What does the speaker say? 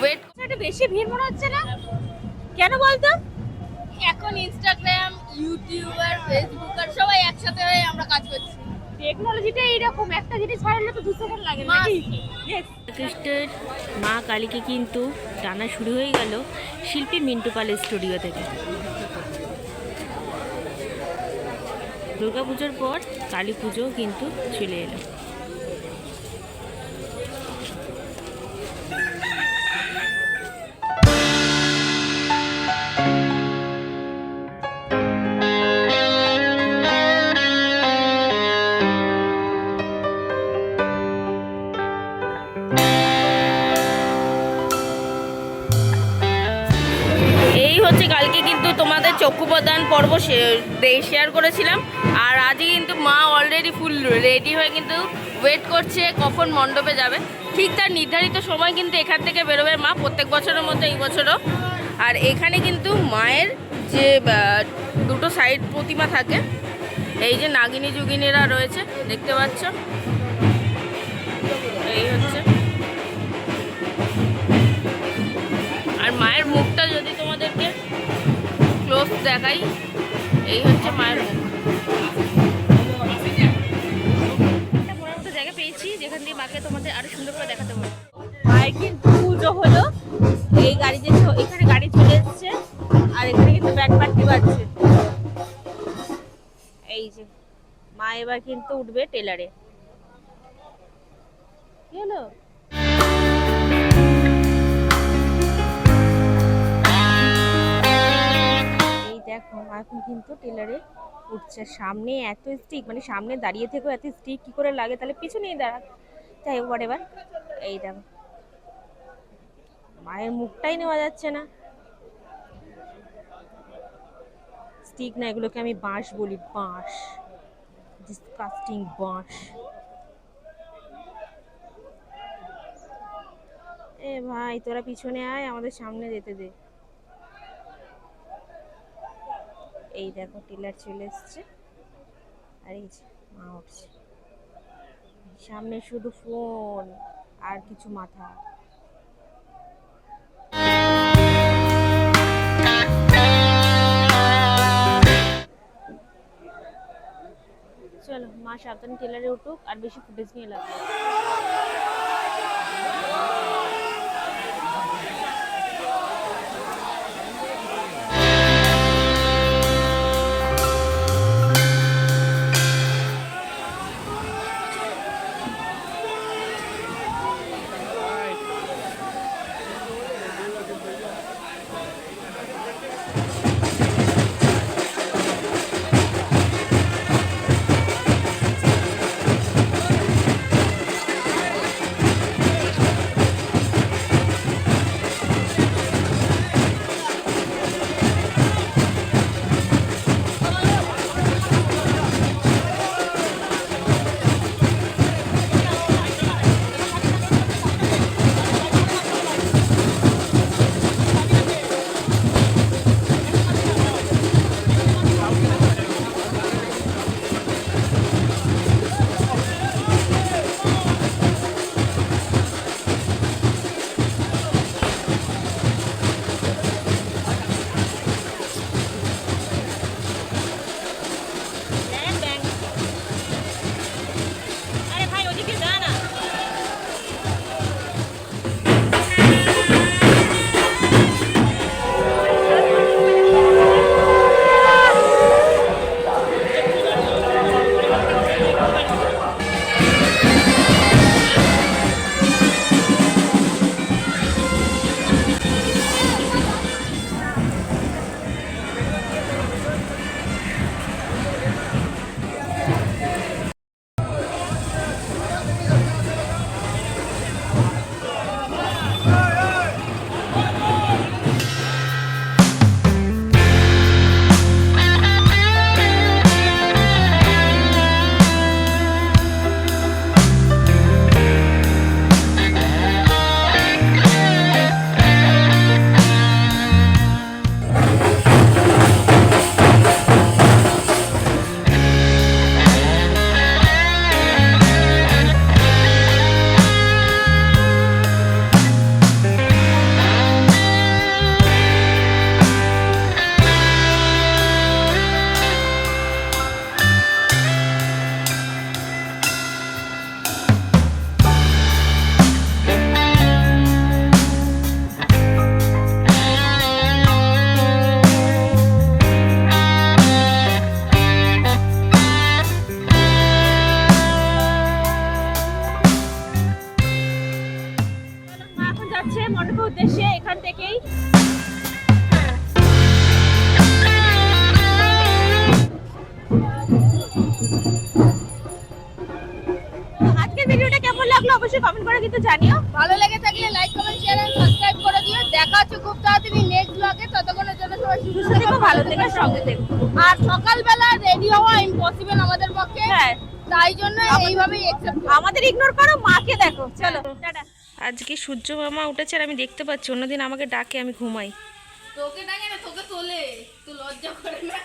Wait একটু বেশি ভিড় মনে হচ্ছে না? কেন বলতো? এখন ইনস্টাগ্রাম ইউটিউবার ফেসবুকার সবাই একসাথে হয়ে আমরা কাজ করছি। টেকনোলজিটা এইরকম একটা জিনিস ছাড়ালে তো দু সেকেন্ড লাগে। নাকি? কৃষ্ণের মা কালীকে কিন্তু টানা শুরু হয়ে গেল শিল্পী মিন্টু পালের স্টুডিও থেকে। দুর্গাপুজোর পর কালী পুজো কিন্তু চলে এলো। চক্ষুপ্রদান পর্ব শেয়ার করেছিলাম। আর আজই কিন্তু মা অলরেডি ফুল রেডি হয়ে কিন্তু ওয়েট করছে কখন মণ্ডপে যাবে। ঠিক তার নির্ধারিত সময় কিন্তু এখান থেকে বেরোবে মা প্রত্যেক বছরের মধ্যে এই বছরও। আর এখানে কিন্তু মায়ের যে দুটো সাইড প্রতিমা থাকে, এই যে নাগিনী যুগিনীরা রয়েছে, দেখতে পাচ্ছ? এই হচ্ছে। আর মায়ের মুখটা যদি দেখাই এই হচ্ছে মায়ের মুখ। জায়গা পেয়েছি, যেখান দিয়ে মাকে তোমাদের আরও সুন্দর করে দেখাতে পারব। মায়ের কিন্তু পুজো হলো, এই গাড়িতে চ- এখানে গাড়ি চলে এসছে, আর এখানে কিন্তু ব্যাগ পার্টি বাজছে। এই যে, মা এবার কিন্তু উঠবে টেলারে। কি হলো? দেখো, এখন কিন্তু টেলারে উঠছে। সামনে এত স্টিক মানে সামনে দাঁড়িয়ে থেকেও এত স্টিক কি করে লাগে? তাহলে পিছনেই দাঁড়া। যাই হোক এবার এই দেখো। মায়ের মুখটাই নেওয়া যাচ্ছে না। স্টিক না, এগুলোকে আমি বাঁশ বলি, বাঁশ। ডিসকাস্টিং বাঁশ। এ ভাই, তোরা পিছনে আয়, আমাদের সামনে যেতে দে। এই দেখো টিলার চলে এসছে। আর এই যে মা উঠছে। সামনে শুধু ফোন আর কিছু মাথা। চলো, মা সাবধানে টেলারে উঠুক আর বেশি ফুটেজ নিয়ে লাগবে অবশ্যই কমেন্ট করে কিন্তু জানিও। ভালো লেগে থাকলে like comment share and subscribe করে দিও। দেখা হচ্ছে খুব তাড়াতাড়ি নেক্সট ব্লগে ততক্ষণের জন্য সবাই সুস্থ থেকো ভালো থেকো সঙ্গে থেকো। আর সকালবেলা রেডি হওয়া ইম্পসিবল আমাদের পক্ষে। হ্যাঁ। তাই জন্য এইভাবেই একসেপ্ট আমাদের ইগনোর করো মাকে দেখো। চলো টাটা। আজকে সূর্য মামা উঠেছে আর আমি দেখতে পাচ্ছি অন্যদিন আমাকে ডাকে আমি ঘুমাই। তোকে ডাকে না তোকে তোলে। তুই লজ্জা করে না।